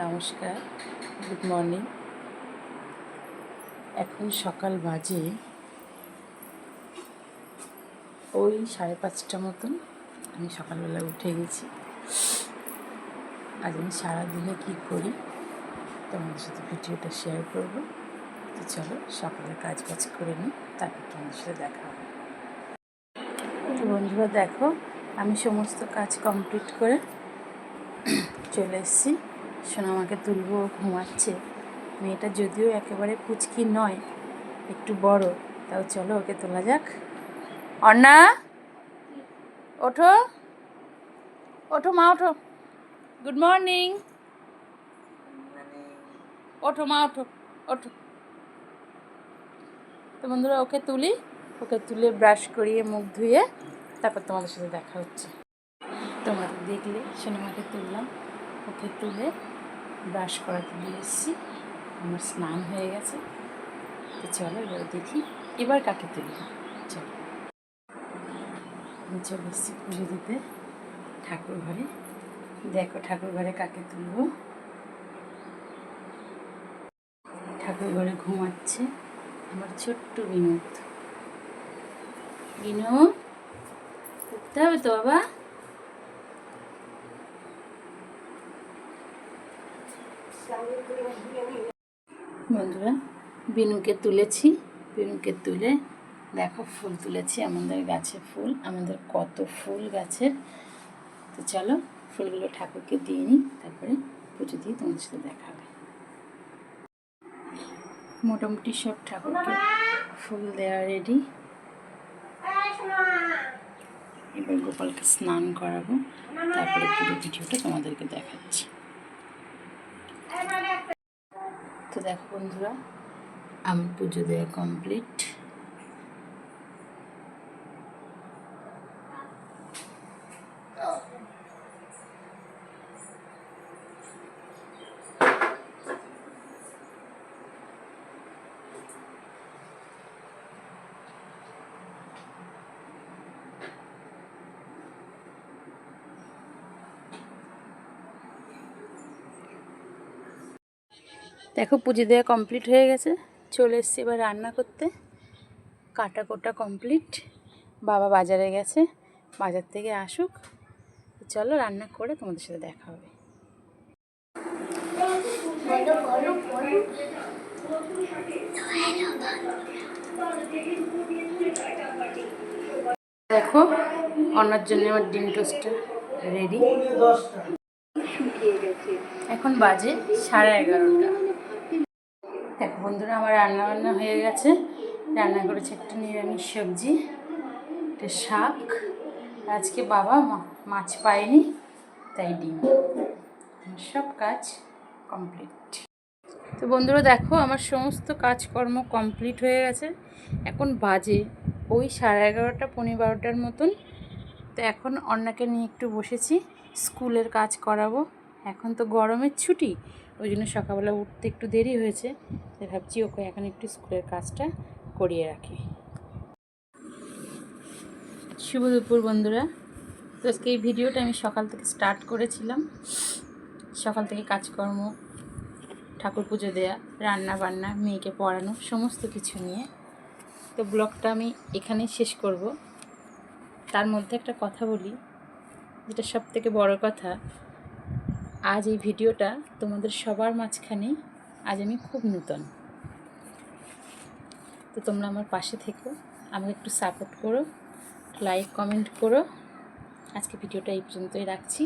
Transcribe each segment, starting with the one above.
নমস্কার good morning এখন সকাল বাজে ওই সাড়ে পাঁচটা মতন। আমি সকালবেলা উঠে গেছি। আজ আমি সারাদিনে কী করি তোমাদের সাথে ভিডিওটা শেয়ার করব। তো চলো সকালে কাজ বাজ করে নিই, তারপর তোমাদের সাথে দেখা হবে। বন্ধুরা দেখো, আমি সমস্ত কাজ কমপ্লিট করে চলে এসেছি। সোনামাকে তুলবো ঘুমাচ্ছে। মেয়েটা যদিও একেবারে পুচকি নয়, একটু বড়, তাও চলো ওকে তোলা যাক। অর্ণা ওঠো। ওঠো মা, ওঠো। গুড মর্নিং ওঠো মা, ওঠো ওঠো। তো বন্ধুরা, ওকে তুলি। ওকে তুলে ব্রাশ করিয়ে মুখ ধুয়ে তারপর তোমাদের সাথে দেখা হচ্ছে। তোমাদের দেখলে, সোনামাকে তুললাম। ওকে তুলে ব্রাশ করাতে দিয়ে এসেছি। আমার স্নান হয়ে গেছে। তো চলো এবার দেখি, এবার কাকে তুলি চলো। চলে এসেছি পুজো দিতে ঠাকুর ঘরে। দেখো ঠাকুর ঘরে কাকে তুলব? ঠাকুর ঘরে ঘুমাচ্ছে আমার ছোট্ট বিনোদ। বিনোদ, উঠতে হবে তো বাবা? বন্ধুরা, বিনুকে তুলেছি। বিনুকে তুলে দেখো, ফুল তুলেছি। আমাদের গাছে ফুল, আমাদের কত ফুল গাছের। তো চলো, ফুলগুলো ঠাকুরকে দিয়ে নিই, তারপরে পুজো দিয়ে তোমাদের সাথে দেখা হবে। মোটামুটি সব ঠাকুরকে ফুল দেওয়া রেডি এবার গোপালকে স্নান করাবো। তারপরে পুরো ভিডিওটা তোমাদেরকে দেখাচ্ছি। তো দেখো বন্ধুরা আমার পুজো দেওয়া কমপ্লিট দেখো পুজো দেওয়া কমপ্লিট হয়ে গেছে। চলে এসছি এবার রান্না করতে। কাটা কোটা কমপ্লিট বাবা বাজারে গেছে। বাজার থেকে আসুক। চলো রান্না করে তোমাদের সাথে দেখা হবে। দেখো অন্যার জন্য আমার ডিম টোস্টটা রেডি এখন বাজে সাড়ে এগারোটা। দেখো বন্ধুরা, আমার রান্না বান্না হয়ে গেছে। রান্না করেছে একটা নিরামিষ সবজি, একটা শাক। আজকে বাবা মাছ পায়নি, তাই ডিম। সব কাজ কমপ্লিট তো বন্ধুরা, দেখো আমার সমস্ত কাজকর্ম কমপ্লিট হয়ে গেছে। এখন বাজে ওই সাড়ে এগারোটা পনেরো বারোটার মতন। তো এখন অন্যাকে নিয়ে একটু বসেছি, স্কুলের কাজ করাবো। এখন তো গরমের ছুটি, ওই জন্য সকালবেলা উঠতে একটু দেরি হয়েছে, তাই ভাবছি ওকে এখন একটু স্কুলের কাজটা করিয়ে রাখি। শুভ দুপুর বন্ধুরা। তো আজকে এই ভিডিওটা আমি সকাল থেকে স্টার্ট করেছিলাম। সকাল থেকে কাজকর্ম, ঠাকুর পুজো দেয়া, রান্না বান্না, মেয়েকে পড়ানো, সমস্ত কিছু নিয়ে। তো ব্লগটা আমি এখানেই শেষ করব। তার মধ্যে একটা কথা বলি, যেটা সব থেকে বড় কথা আজ এই ভিডিওটা তোমাদের সবার মাঝখানে আজ আমি খুব নূতন। তো তোমরা আমার পাশে থেকো, আমাকে একটু সাপোর্ট করো লাইক কমেন্ট করো। আজকে ভিডিওটা এই পর্যন্তই রাখছি।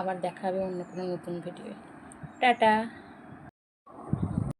আবার দেখা হবে অন্য কোনো নতুন ভিডিও টাটা!